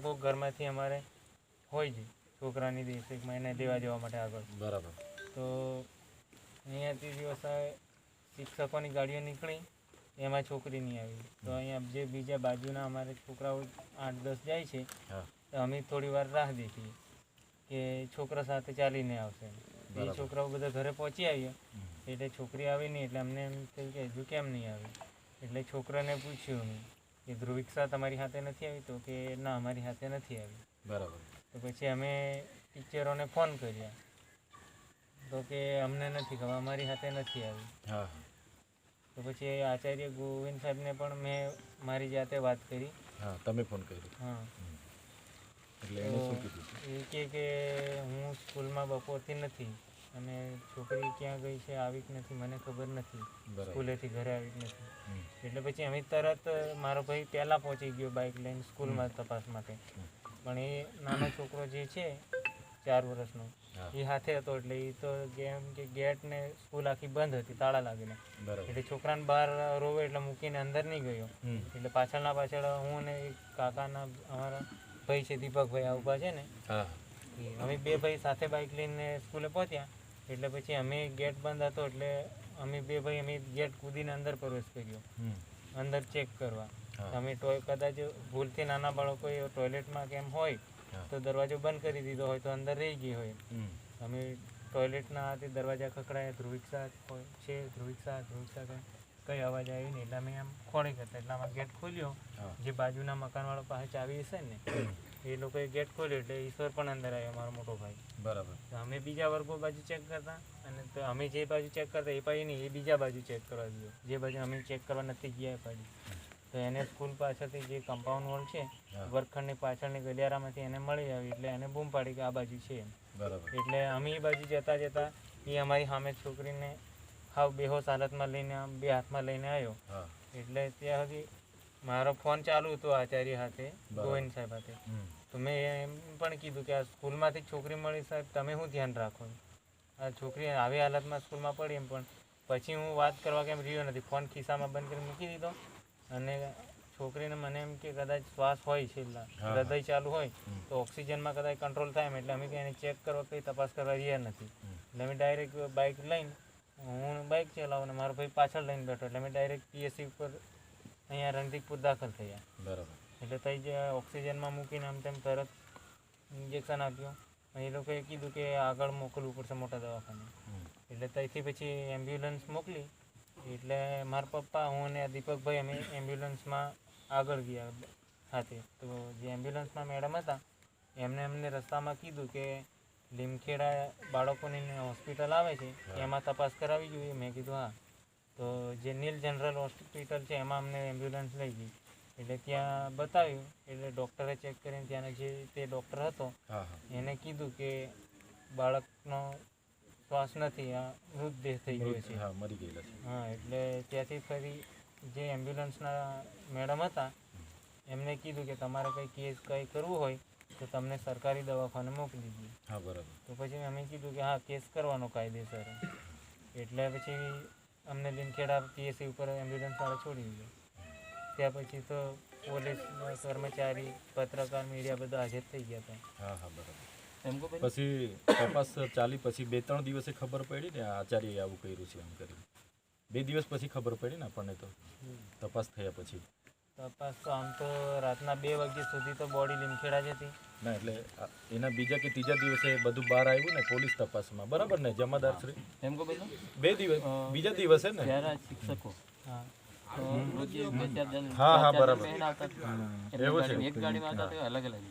કોઈક ઘરમાંથી અમારે હોય છે છોકરાની દેશમાં એને લેવા જવા માટે આગળ. બરાબર. તો અહીંયાથી દિવસે શિક્ષકોની ગાડીઓ નીકળી એમાં છોકરી નહીં આવી. તો અહીંયા જે બીજા બાજુના અમારે છોકરાઓ આઠ દસ જાય છે તો અમે થોડી વાર રાહ દેખીએ કે છોકરા સાથે ચાલીને આવશે. એ છોકરાઓ બધા ઘરે પહોંચી આવ્યા. એટલે છોકરી આવી નહીં એટલે અમને એમ થયું કે હજુ કેમ નહીં આવી? એટલે છોકરાને પૂછ્યું અમે. કે ધ્રુવિક્ષા તમારી સાથે નથી આવી તો કે ના અમારી સાથે નથી આવી. બરાબર. તો પછી અમે ટીચરોને ફોન કર્યા. તો કે અમને નથી ખબર અમારી સાથે નથી આવી. હા તો પછી આચાર્ય ગોવિંદ સાહેબને પણ મેં મારી જાતે વાત કરી. હા તમે ફોન કર્યો. હા. એટલે એને શું કીધું? એ કહે કે હું સ્કૂલમાં બપોરથી નથી. અને છોકરી ક્યાં ગઈ છે આવી નથી મને ખબર નથી. સ્કૂલેથી ઘરે આવી જ નથી. એટલે પછી અમે તરત મારો ભાઈ પહેલાં પહોંચી ગયો બાઇક લઈને સ્કૂલમાં તપાસ માટે. પણ એ નાનો છોકરો જે છે ચાર વર્ષનો એ હાથે હતો એટલે એ તો એમ કે ગેટ ને સ્કૂલ આખી બંધ હતી તાળા લાગીને. એટલે છોકરાને બહાર રોવે એટલે મૂકીને અંદર નહીં ગયો. એટલે પાછળના પાછળ હું ને કાકાના અમારા ભાઈ છે દીપકભાઈ આ ઊભા છે ને અમે બે ભાઈ સાથે બાઇક લઈને સ્કૂલે પહોંચ્યા. એટલે પછી અમે ગેટ બંધ હતો એટલે અમે બે ભાઈ અમે ગેટ કૂદીને અંદર પ્રવેશ કર્યો. અંદર ચેક કરવા. અમે ટોય કદાચ ભૂલથી નાના બાળકોએ ટોયલેટમાં કેમ હોય તો દરવાજો બંધ કરી દીધો હોય તો અંદર રહી ગઈ હોય. અમે ટોયલેટના હાથે દરવાજા ખકડાયા ધ્રુવિક્ષા છે? ધ્રુવિક્ષા ધ્રુવિક્ષા કંઈ? અવાજ આવી નહીં. એટલે અમે આમ ખોળી કરતા. એટલે આમાં ગેટ ખોલ્યો. જે બાજુના મકાનવાળો પાસે ચાવી હશે ને એ લોકોએ ગેટ ખોલ્યો એટલે ઈશ્વર પણ અંદર આવ્યો મારો મોટો ભાઈ. બરાબર. અમે બીજા વર્ગો બાજુ ચેક કરતા અને તો અમે જે બાજુ ચેક કરતા એ પાછી નહીં એ બીજા બાજુ ચેક કરવા દીધો જે બાજુ અમે ચેક કરવા નથી ગયા પાડી તો એને સ્કૂલ પાછળથી જે કમ્પાઉન્ડ વોલ છે. વર્ગખંડની પાછળની ગલિયારામાંથી એને મળી આવી એટલે એને બૂમ પાડી કે આ બાજુ છે બરાબર. એટલે અમે એ બાજુ જતા જતા એ અમારી સામે છોકરીને હાવ બેહોશ હાલતમાં લઈને બે હાથમાં લઈને આવ્યો. એટલે ત્યાં સુધી મારો ફોન ચાલુ હતો આચાર્ય હાથે ગોવિંદ સાહેબ સાથે. તો મેં એમ પણ કીધું કે આ સ્કૂલમાંથી છોકરી મળી સાહેબ તમે શું ધ્યાન રાખો? આ છોકરી આવી હાલતમાં સ્કૂલમાં પડી એમ પણ પછી હું વાત કરવા કેમ રહ્યો નથી. ફોન ખિસ્સામાં બંધ કરી મૂકી દીધો. અને છોકરીને મને એમ કે કદાચ શ્વાસ હોય છેલ્લા હૃદય ચાલુ હોય તો ઓક્સિજનમાં કદાચ કંટ્રોલ થાય એમ. એટલે અમે કંઈ એને ચેક કરવા કંઈ તપાસ કરવા રહ્યા નથી. એટલે અમે ડાયરેક્ટ બાઇક લઈને હું બાઇક ચલાવું અને મારો ભાઈ પાછળ લઈને બેઠો. એટલે અમે ડાયરેક્ટ પીએસસી ઉપર અહીંયા રણજીતપુર દાખલ થયા. બરાબર. એટલે તઈ જે ઓક્સિજનમાં મૂકીને આમ તેમ તરત ઇન્જેક્શન આપ્યું. એ લોકોએ કીધું કે આગળ મોકલવું પડશે મોટા દવાખાને. એટલે ત્યાંથી પછી એમ્બ્યુલન્સ મોકલી. એટલે મારા પપ્પા હું અને દીપકભાઈ અમે એમ્બ્યુલન્સમાં આગળ ગયા સાથે તો જે એમ્બ્યુલન્સમાં મેડમ હતા એમને અમને રસ્તામાં કીધું કે લીમખેડા બાળકોની હોસ્પિટલ આવે છે એમાં તપાસ કરાવી જોઈએ. મેં કીધું હા. તો જે નીલ જનરલ હોસ્પિટલ છે એમાં અમને એમ્બ્યુલન્સ લઈ ગઈ. એટલે ત્યાં બતાવ્યું એટલે ડૉક્ટરે ચેક કરીને ત્યાંનો જે તે ડૉક્ટર હતો એને કીધું કે બાળકનો શ્વાસ નથી આ મૃતદેહ થઈ ગયો છે. હા મરી ગયેલા છે. હા એટલે ત્યાંથી ફરી જે એમ્બ્યુલન્સના મેડમ હતા એમને કીધું કે તમારે કંઈ કેસ કંઈ કરવું હોય તો તમને સરકારી દવાખાને મોકલી દીધી. હા બરાબર. તો પછી અમે કીધું કે હા કેસ કરવાનો કાયદેસર. એટલે પછી અમને લીમખેડા પીએસસી ઉપર એમ્બ્યુલન્સવાળા છોડી દીધો. ત્યાં પછી તો પોલીસ કર્મચારી પત્રકાર મીડિયા બધા હાજર થઈ ગયા હતા. હા હા બરાબર. પછી તપાસ ચાલી પછી બે ત્રણ દિવસે ખબર પડી ને આચાર્ય આચાર્યએ આવું કર્યું છે એમ કરીને. બે દિવસ પછી ખબર પડી ને આપણને તો. તપાસ થયા પછી. તપાસ તો આમ તો રાતના બે વાગ્યા સુધી તો બોડી લીમખેડા જ હતી. ના એટલે એના બીજા કે ત્રીજા દિવસે બધું બહાર આવ્યું ને પોલીસ તપાસમાં. બરાબર ને જમાદાર શ્રી? એમ કહો પેલું બે દિવસ બીજા દિવસે ને? જ્યારે શિક્ષકો હા. તો રોજ બે ચાર જણ હા, બરાબર. એવું છે. એક ગાડીમાં હતા અલગ અલગ